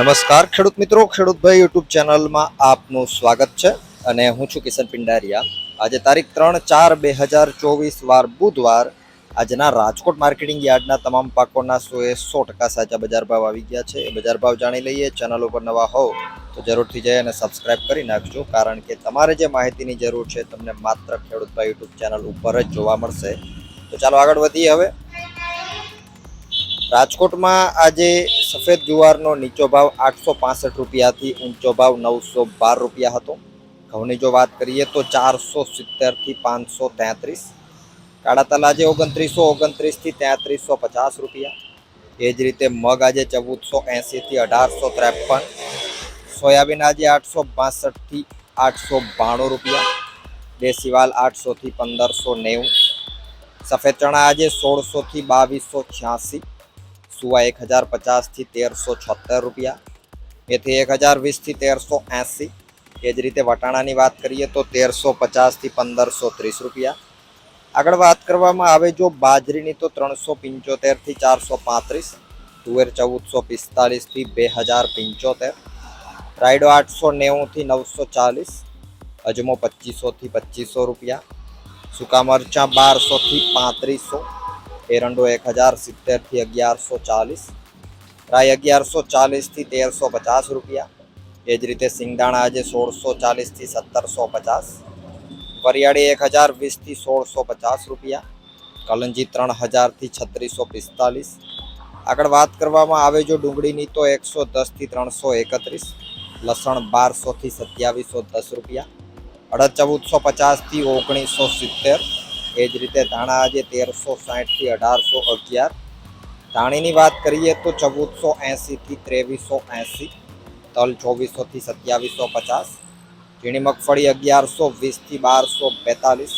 નમસ્કાર, ખેડૂત મિત્રો. ખેડૂતભાઈ યુટ્યુબ ચેનલમાં આપનું સ્વાગત છે અને હું છું કિશન પિંડારિયા. આજે તારીખ ત્રણ ચાર બે હજાર ચોવીસ વાર બુધવાર આજના રાજકોટ માર્કેટિંગ યાર્ડના તમામ પાકોના સો એ સો ટકા સાચા બજાર ભાવ આવી ગયા છે. એ બજાર ભાવ જાણી લઈએ. ચેનલ ઉપર નવા હોવ તો જરૂરથી જઈ અને સબસ્ક્રાઇબ કરી નાખજો, કારણ કે તમારે જે માહિતીની જરૂર છે તમને માત્ર ખેડૂતભાઈ યુટ્યુબ ચેનલ ઉપર જ જોવા મળશે. તો ચાલો આગળ વધીએ હવે. રાજકોટમાં આજે સફેદ જુવારનો નીચો ભાવ આઠસો પાસઠ રૂપિયાથી ઊંચો ભાવ નવસો બાર રૂપિયા હતો. ઘઉંની જો વાત કરીએ તો ચારસો સિત્તેરથી પાંચસો તેત્રીસ, કાળા તલ આજે ઓગણત્રીસો, ઓગણત્રીસથી તેત્રીસો પચાસ રૂપિયા. એ જ રીતે મગ આજે ચૌદસો એંસીથી અઢારસો ત્રેપન, સોયાબીન આજે આઠસો બાસઠથી આઠસો બાણું રૂપિયા, દેશીવાલ આઠસોથી પંદરસો નેવું, સફેદ ચણા આજે સોળસોથી બાવીસો છ્યાસી સુવા એક હજાર પચાસથી તેરસો છોતેર રૂપિયા એથી એક હજાર વીસથી તેરસો એંસી એ જ રીતે વટાણાની વાત કરીએ તો તેરસો પચાસથી પંદરસો ત્રીસ રૂપિયા આગળ વાત કરવામાં આવે જો બાજરીની તો ત્રણસો પંચોતેરથી ચારસો પાંત્રીસ તુવેર ચૌદસો પિસ્તાલીસથી બે હજાર પંચોતેર રાયડો આઠસો નેવુંથી નવસો ચાલીસ અજમો પચીસોથી પચીસો રૂપિયા સૂકા મરચાં બારસોથી પાંત્રીસો એરંડો એક હજાર સિત્તેરથી અગિયારસો ચાલીસ. રાય અગિયારસો ચાલીસથી તેરસો પચાસ રૂપિયા. એ જ રીતે સિંગદાણા આજે સોળસો ચાલીસથી સત્તરસો પચાસ. વરિયાળી એક હજાર વીસથી સોળસો પચાસ રૂપિયા. કલંજી ત્રણ હજારથી છત્રીસો પિસ્તાલીસ. આગળ વાત કરવામાં આવે જો ડુંગળીની તો એકસો દસથી ત્રણસો એકત્રીસ. લસણ બારસોથી સત્યાવીસો દસ રૂપિયા. અડદ ચૌદસો પચાસથી ઓગણીસો સિત્તેર. એ જ રીતે ધાણા આજે તેરસો સાહીઠથી અઢારસો અગિયાર. ધાણીની વાત કરીએ તો ચૌદસો એંસીથી ત્રેવીસો એંસી તલ ચોવીસોથી સત્યાવીસો પચાસ, ઝીણી મગફળી અગિયારસો વીસથી બારસો બેતાલીસ,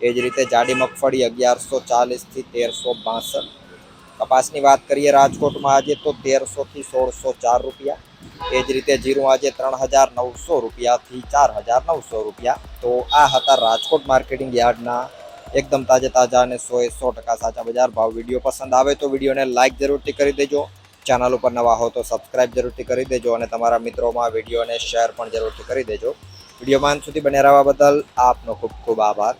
એ જ રીતે જાડી મગફળી અગિયારસો ચાલીસથી તેરસો બાસઠ. કપાસની વાત કરીએ રાજકોટમાં આજે તો તેરસોથી સોળસો ચાર રૂપિયા, એ જ રીતે જીરું આજે ત્રણ હજાર નવસો રૂપિયાથી ચાર હજાર નવસો રૂપિયા. તો આ હતા રાજકોટ માર્કેટિંગ યાર્ડના એકદમ તાજે તાજા અને સો એ સો ટકા સાચા બજાર ભાવ વીડિયો પસંદ આવે તો વિડીયોને લાઇક જરૂરથી કરી દેજો. ચેનલ ઉપર નવા હો તો સબસ્ક્રાઇબ જરૂરથી કરી દેજો અને તમારા મિત્રોમાં વિડીયોને શેર પણ જરૂરથી કરી દેજો. વિડીયોમાં સુધી બને રહેવા બદલ આપનો ખૂબ ખૂબ આભાર.